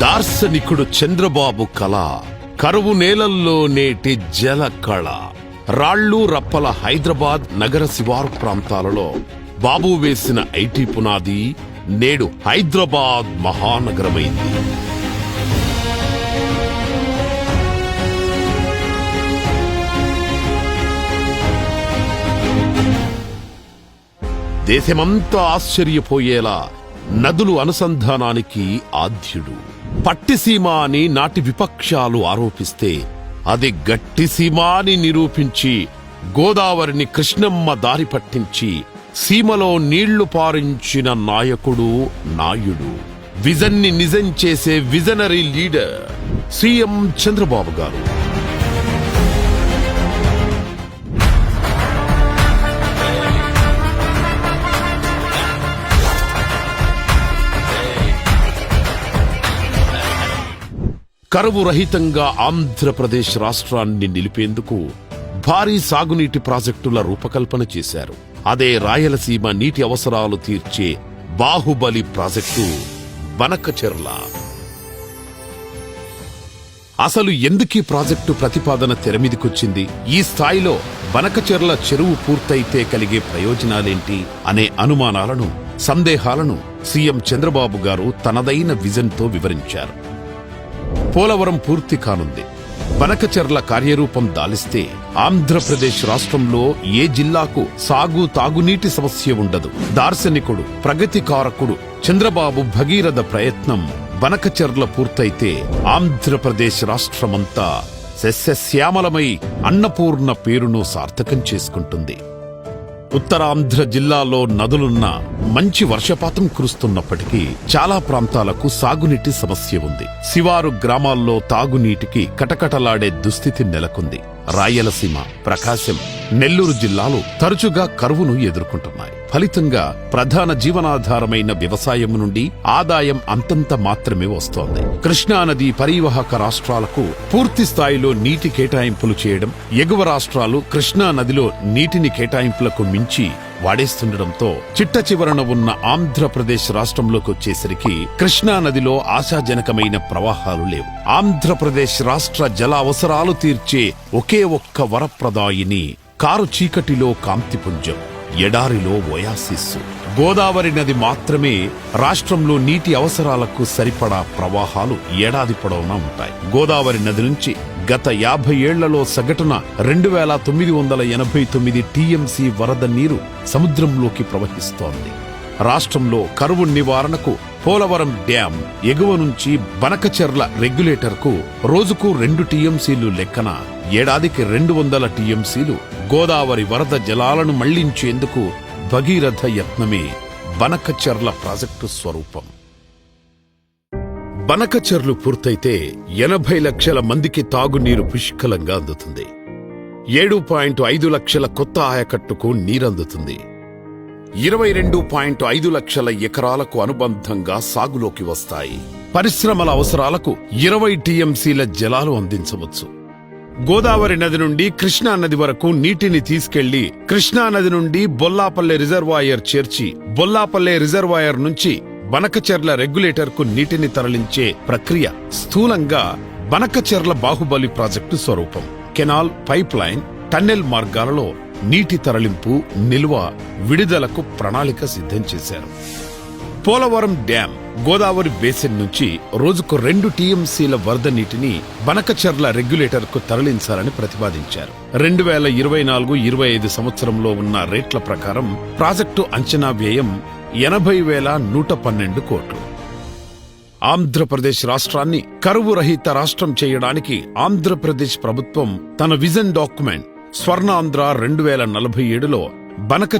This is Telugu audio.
దార్శనికుడు చంద్రబాబు కళ కరువు నేలల్లో నేటి జల కళ. రాళ్ళు రప్పల హైదరాబాద్ నగర శివారు ప్రాంతాలలో బాబు వేసిన ఐటీ పునాది నేడు హైదరాబాద్ మహానగరమైంది. దేశమంతా ఆశ్చర్యపోయేలా నదులు అనుసంధానానికి ఆద్యుడు. పట్టిసీమ అని నాటి విపక్షాలు ఆరోపిస్తే అది గట్టిసీమ అని నిరూపించి గోదావరిని కృష్ణమ్మ దారి పట్టించి సీమలో నీళ్ళు పారించిన నాయకుడు నాయుడు. విజన్ని నిజం చేసే విజనరీ లీడర్ సీఎం చంద్రబాబు గారు. కరువు రహితంగా ఆంధ్రప్రదేశ్ రాష్ట్రాన్ని నిలిపేందుకు భారీ సాగునీటి ప్రాజెక్టుల రూపకల్పన చేశారు. అదే రాయలసీమ నీటి అవసరాలు తీర్చే బాహుబలి ప్రాజెక్టు బనకచెర్ల అసలు ఎందుకీ ప్రాజెక్టు ప్రతిపాదన తెరమిదికొచ్చింది ఈ స్థాయిలో బనకచెర్ల చెరువు పూర్తయితే కలిగే ప్రయోజనాలేంటి అనే అనుమానాలను సందేహాలను సీఎం చంద్రబాబు గారు తనదైన విజన్తో వివరించారు. పోలవరం పూర్తి కానుంది. బనకచెర్ల కార్యరూపం దాలిస్తే ఆంధ్రప్రదేశ్ రాష్ట్రంలో ఏ జిల్లాకు సాగు తాగునీటి సమస్య ఉండదు. దార్శనికుడు ప్రగతికారకుడు చంద్రబాబు భగీరథ ప్రయత్నం బనకచెర్ల పూర్తయితే ఆంధ్రప్రదేశ్ రాష్ట్రమంతా సస్యశ్యామలమై అన్నపూర్ణ పేరును సార్థకం చేసుకుంటుంది. ఉత్తరాంధ్ర జిల్లాలో నదులున్న మంచి వర్షపాతం కురుస్తున్నప్పటికీ చాలా ప్రాంతాలకు సాగునీటి సమస్య ఉంది. శివారు గ్రామాల్లో తాగునీటికి కటకటలాడే దుస్థితి నెలకొంది. రాయలసీమ ప్రకాశం నెల్లూరు జిల్లాలు తరచుగా కరువును ఎదుర్కొంటున్నాయి. ఫలితంగా ప్రధాన జీవనాధారమైన వ్యవసాయం నుండి ఆదాయం అంతంత మాత్రమే వస్తోంది. కృష్ణానది పరివాహక రాష్ట్రాలకు పూర్తి స్థాయిలో నీటి కేటాయింపులు చేయడం ఎగువ రాష్ట్రాలు కృష్ణా నదిలో నీటిని కేటాయింపులకు మించి వాడేస్తుండటంతో చిట్ట చివరన ఉన్న ఆంధ్రప్రదేశ్ రాష్ట్రంలోకి వచ్చేసరికి కృష్ణా నదిలో ఆశాజనకమైన ప్రవాహాలు లేవు. ఆంధ్రప్రదేశ్ రాష్ట్ర జల అవసరాలు తీర్చే ఒకే ఒక్క వరప్రదాయిని కారు చీకటిలో కాంతిపుంజం ఎడారిలో ఒయాసిస్సు గోదావరి నది మాత్రమే రాష్ట్రంలో నీటి అవసరాలకు సరిపడా ప్రవాహాలు ఏడాది పొడవునా ఉంటాయి. గోదావరి నది నుంచి గత యాభై ఏళ్ళలో సగటున రెండు వేల తొమ్మిది వందల ఎనభై తొమ్మిది టీఎంసీ వరద నీరు సముద్రంలోకి ప్రవహిస్తోంది. రాష్ట్రంలో కరువు నివారణకు పోలవరం డ్యాం ఎగువ నుంచి బనకచెర్ల రెగ్యులేటర్కు రోజుకు రెండు టీఎంసీలు లెక్కన ఏడాదికి రెండు వందల టీఎంసీలు గోదావరి వరద జలాలను మళ్ళించేందుకు భగీరథ యత్నమే బనకచెర్ల ప్రాజెక్టు స్వరూపం. బనకచర్లు పూర్తయితే ఎనభై లక్షల మందికి తాగునీరు పుష్కలంగా అందుతుంది. ఏడు పాయింట్ ఐదు లక్షల కొత్త ఆయకట్టుకు నీరందుతుంది. ఇరవై రెండు పాయింట్ ఐదు లక్షల ఎకరాలకు అనుబంధంగా సాగులోకి వస్తాయి. పరిశ్రమల అవసరాలకు ఇరవై టీఎంసీల జలాలు అందించవచ్చు. గోదావరి నది నుండి కృష్ణా నది వరకు నీటిని తీసుకెళ్ళి కృష్ణా నది నుండి బొల్లాపల్లె రిజర్వాయర్ చేర్చి బొల్లాపల్లె రిజర్వాయర్ నుంచి బనకచెర్ల రెగ్యులేటర్కు నీటిని తరలించే ప్రక్రియ స్థూలంగా బనకచెర్ల బాహుబలి ప్రాజెక్టు స్వరూపం. కెనాల్ పైప్ లైన్ టన్నెల్ మార్గాలలో నీటి తరలింపు నిల్వ విడుదలకు ప్రణాళిక సిద్ధం చేశారు. పోలవరం డ్యాం గోదావరి బేసిన్ నుంచి రోజుకు రెండు టీఎంసీల వరద నీటిని బనకచెర్ల రెగ్యులేటర్కు తరలించాలని ప్రతిపాదించారు. రెండు వేల ఇరవై నాలుగు ఇరవై ఐదు సంవత్సరంలో ఉన్న రేట్ల ప్రకారం ప్రాజెక్టు అంచనా వ్యయం ఎనభై వేల నూట పన్నెండు కోట్లు. ఆంధ్రప్రదేశ్ రాష్ట్రాన్ని కరువు రహిత రాష్ట్రం చేయడానికి ఆంధ్రప్రదేశ్ ప్రభుత్వం తన విజన్ డాక్యుమెంట్ స్వర్ణాంధ్ర రెండు వేల నలభై ఏడులో బనకచెర్ల